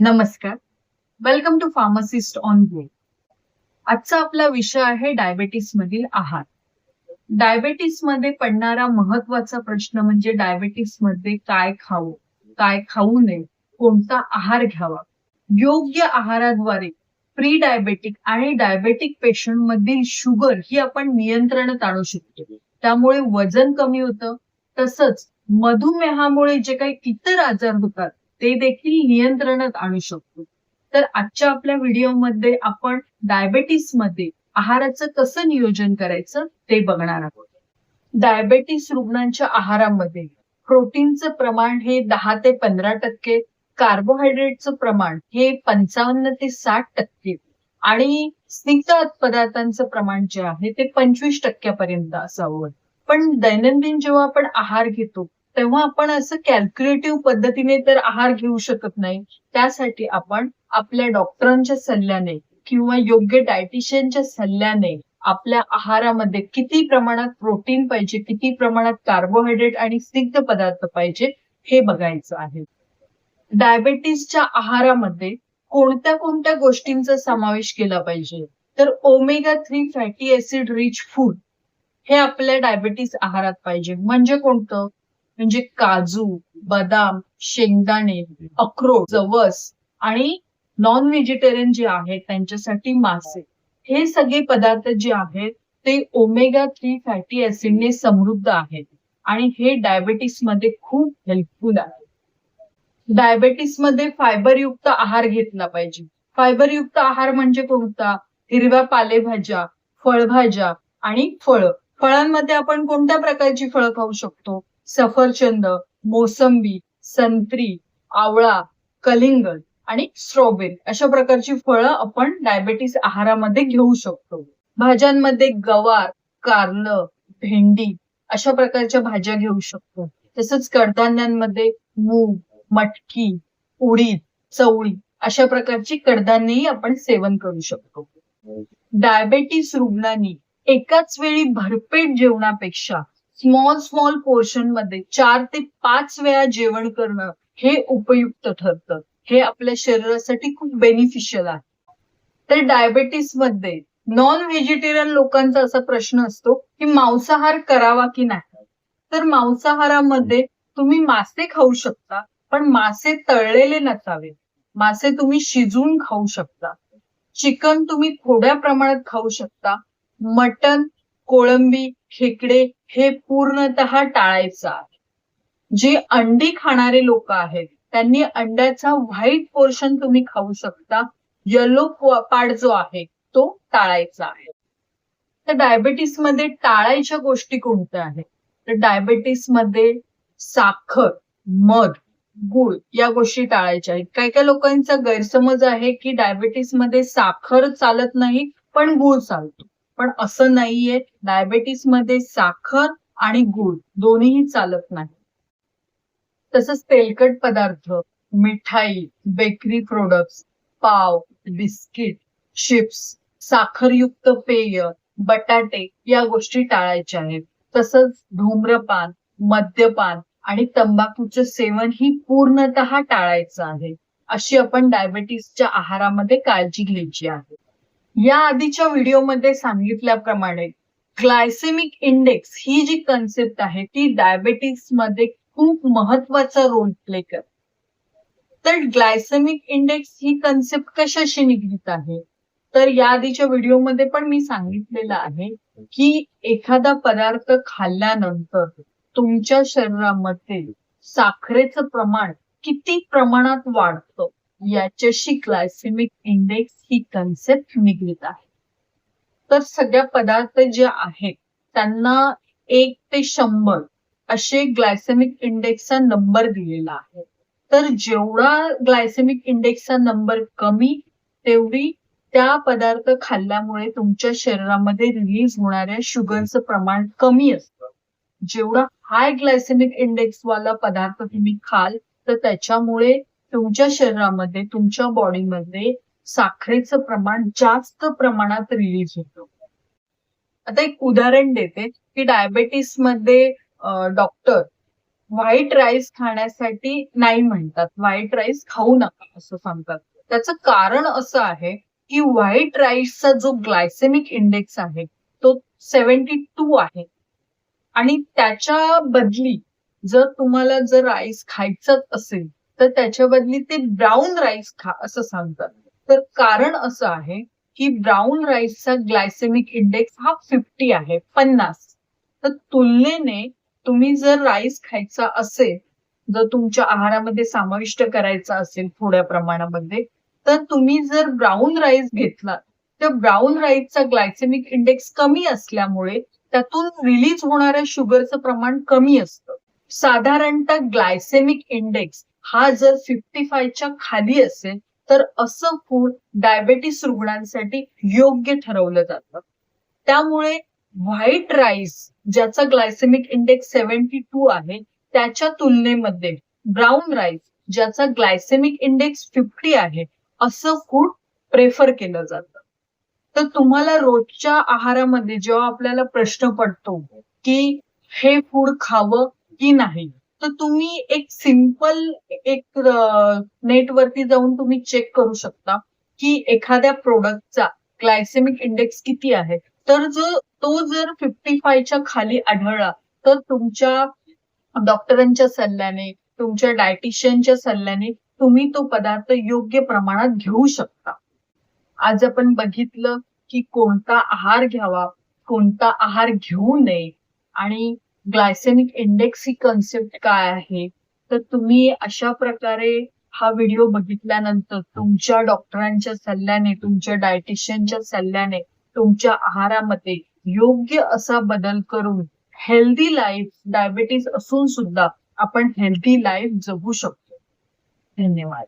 नमस्कार. Welcome to pharmacist on go आजचा आपला विषय आहे डायबेटीस मधील आहार. डायबेटीसमध्ये पडणारा महत्त्वाचा प्रश्न म्हणजे डायबेटीसमध्ये काय खावं काय खाऊ नये कोणता आहार घ्यावा? योग्य आहाराद्वारे प्री डायबेटिक आणि डायबेटिक पेशंट मधील शुगर ही आपण नियंत्रणात आणू शकतो. त्यामुळे वजन कमी होतं. तसंच मधुमेहामुळे जे काही इतर आजार होतात ते देखील नियंत्रणात आणू शकतो. तर आजच्या आपल्या व्हिडिओमध्ये आपण डायबेटीसमध्ये आहाराचं कसं नियोजन करायचं ते बघणार आहोत. डायबेटीस रुग्णांच्या आहारामध्ये प्रोटीनचं प्रमाण हे दहा ते पंधरा टक्के कार्बोहायड्रेटचं प्रमाण हे पंचावन्न ते साठ टक्के आणि स्निग्ध पदार्थांचं प्रमाण जे आहे ते पंचवीस टक्क्यापर्यंत असावं. पण दैनंदिन जेव्हा आपण आहार घेतो तेव्हा आपण असं कॅल्क्युलेटिव्ह पद्धतीने तर आहार घेऊ शकत नाही. त्यासाठी आपण आपल्या डॉक्टरांच्या सल्ल्याने किंवा योग्य डायटिशियनच्या सल्ल्याने आपल्या आहारामध्ये किती प्रमाणात प्रोटीन पाहिजे किती प्रमाणात कार्बोहायड्रेट आणि स्निग्ध पदार्थ पाहिजे हे बघायचं आहे. डायबेटीसच्या आहारामध्ये कोणत्या कोणत्या गोष्टींचा समावेश केला पाहिजे? तर omega three fatty acid rich food हे आपल्या डायबेटीस आहारात पाहिजे. म्हणजे कोणतं? म्हणजे काजू बदाम शेंगदाणे अक्रोड जवस आणि नॉन व्हेजिटेरियन जे आहेत त्यांच्यासाठी मासे. हे सगळे पदार्थ जे आहेत ते ओमेगा थ्री फॅटी ऍसिडने समृद्ध आहेत. आणि हे डायबेटीसमध्ये खूप हेल्पफुल आहे. डायबेटीसमध्ये फायबरयुक्त आहार घेतला पाहिजे. फायबरयुक्त आहार म्हणजे कोणता? हिरव्या पालेभाज्या फळभाज्या आणि फळं. फळांमध्ये आपण कोणत्या प्रकारची फळं खाऊ शकतो? सफरचंद मोसंबी संत्री आवळा कलिंगड आणि स्ट्रॉबेरी अशा प्रकारची फळं आपण डायबेटीस आहारामध्ये घेऊ शकतो. भाज्यांमध्ये गवार कारलं भेंडी अशा प्रकारच्या भाज्या घेऊ शकतो. तसंच कडधान्यांमध्ये मूग मटकी उडीद चवळी अशा प्रकारची कडधान्यही आपण सेवन करू शकतो. डायबेटीस रुग्णांनी एकाच वेळी भरपेट जेवणापेक्षा स्मॉल स्मॉल पोर्शनमध्ये चार ते पाच वेळा जेवण करणं हे उपयुक्त ठरतं. हे आपल्या शरीरासाठी खूप बेनिफिशियल आहे. तर डायबेटीसमध्ये नॉन व्हेजिटेरियन लोकांचा असा प्रश्न असतो की मांसाहार करावा की नाही? तर मांसाहारामध्ये तुम्ही मासे खाऊ शकता पण मासे तळलेले नसावे. मासे तुम्ही शिजवून खाऊ शकता. चिकन तुम्ही थोड्या प्रमाणात खाऊ शकता. मटन कोळंबी खेकडे हे पूर्णतः टाळायचं आहे जे अंडी खाणारे लोक आहेत त्यांनी अंड्याचा व्हाईट पोर्शन तुम्ही खाऊ शकता. येलो पार्ट जो आहे तो टाळायचा आहे. तर डायबेटीसमध्ये टाळायच्या गोष्टी कोणत्या आहेत? तर डायबेटीसमध्ये साखर मध गुळ या गोष्टी टाळायच्या आहेत. काही काही लोकांचा गैरसमज आहे की डायबेटीसमध्ये साखर चालत नाही पण गुळ चालतो. पण असं नाहीये डायबेटीसमध्ये साखर आणि गुळ दोन्हीही चालत नाही. तसंच तेलकट पदार्थ मिठाई बेकरी प्रोडक्ट्स पाव बिस्किट चिप्स साखरयुक्त पेय बटाटे या गोष्टी टाळायच्या आहेत. तसंच धूम्रपान मद्यपान आणि तंबाखूचं सेवन ही पूर्णतः टाळायचं आहे. अशी आपण डायबेटीसच्या आहारामध्ये काळजी घ्यायची आहे. या आधीच्या व्हिडिओमध्ये सांगितल्याप्रमाणे ग्लायसेमिक इंडेक्स ही जी कन्सेप्ट आहे ती डायबेटिक्समध्ये खूप महत्त्वाचा रोल प्ले करते. तर ग्लायसेमिक इंडेक्स ही कन्सेप्ट कशाशी निगडीत आहे? तर या आधीच्या व्हिडिओमध्ये पण मी सांगितलेलं आहे की एखादा पदार्थ खाल्ल्यानंतर तुमच्या शरीरामध्ये साखरेचं प्रमाण किती प्रमाणात वाढतं? याच्याशी ग्लायसेमिक इंडेक्स ही कन्सेप्ट निगडीत आहे. तर सगळ्या पदार्थ जे आहेत त्यांना एक ते शंभर असे ग्लायसेमिक इंडेक्सचा नंबर दिलेला आहे. तर जेवढा ग्लायसेमिक इंडेक्सचा नंबर कमी तेवढी त्या पदार्थ खाल्ल्यामुळे तुमच्या शरीरामध्ये रिलीज होणाऱ्या शुगरचं प्रमाण कमी असतं. जेवढा हाय ग्लायसेमिक इंडेक्स वाला पदार्थ तुम्ही खाल तर त्याच्यामुळे तुमच्या शरीरामध्ये तुमच्या बॉडीमध्ये साखरेचं प्रमाण जास्त प्रमाणात रिलीज होतं. आता एक उदाहरण देते की डायबेटीसमध्ये डॉक्टर व्हाईट राईस खाण्यासाठी नाही म्हणतात. व्हाईट राईस खाऊ नका असं सांगतात. त्याचं कारण असं आहे की व्हाईट राईसचा जो ग्लायसेमिक इंडेक्स आहे तो सेव्हन्टी टू आहे. आणि त्याच्या बदली जर तुम्हाला जर राईस खायचंच असेल तर त्याच्या बदली ते ब्राऊन राईस खा असं सांगतात. तर कारण असं आहे की ब्राऊन राईसचा ग्लायसेमिक इंडेक्स हा फिफ्टी आहे पन्नास. तर तुलनेने तुम्ही जर राईस खायचा असेल जर तुमच्या आहारामध्ये समाविष्ट करायचा असेल थोड्या प्रमाणामध्ये तर तुम्ही जर ब्राऊन राईस घेतला तर ब्राऊन राईसचा ग्लायसेमिक इंडेक्स कमी असल्यामुळे त्यातून रिलीज होणाऱ्या शुगरचं प्रमाण कमी असतं. साधारणतः ग्लायसेमिक इंडेक्स हा जर फिफ्टी फायच्या खाली असेल तर असं फूड डायबेटीस रुग्णांसाठी योग्य ठरवलं जातं. त्यामुळे व्हाईट राईस ज्याचा ग्लायसेमिक इंडेक्स सेव्हन्टी टू आहे त्याच्या तुलनेमध्ये ब्राऊन राईस ज्याचा ग्लायसेमिक इंडेक्स फिफ्टी आहे असं फूड प्रेफर केलं जातं. तर तुम्हाला रोजच्या आहारामध्ये जेव्हा आपल्याला प्रश्न पडतो की हे फूड खावं की नाही तर तुम्ही एक सिंपल एक नेटवरती जाऊन तुम्ही चेक करू शकता की एखाद्या प्रोडक्टचा ग्लायसेमिक इंडेक्स किती आहे. तर जो तो जर फिफ्टी फायच्या खाली आढळला तर तुमच्या डॉक्टरांच्या सल्ल्याने तुमच्या डायटिशियनच्या सल्ल्याने तुम्ही तो पदार्थ योग्य प्रमाणात घेऊ शकता. आज आपण बघितलं की कोणता आहार घ्यावा कोणता आहार घेऊ नये आणि ग्लायसेमिक इंडेक्स ही कन्सेप्ट काय आहे? तर तुम्ही अशा प्रकारे हा व्हिडिओ बघितल्यानंतर तुमच्या डॉक्टरांच्या सल्ल्याने तुमच्या डायटिशियनच्या सल्ल्याने तुमच्या आहारामध्ये योग्य असा बदल करून हेल्दी लाईफ डायबिटीस असून सुद्धा आपण हेल्दी लाईफ जगू शकतो. धन्यवाद.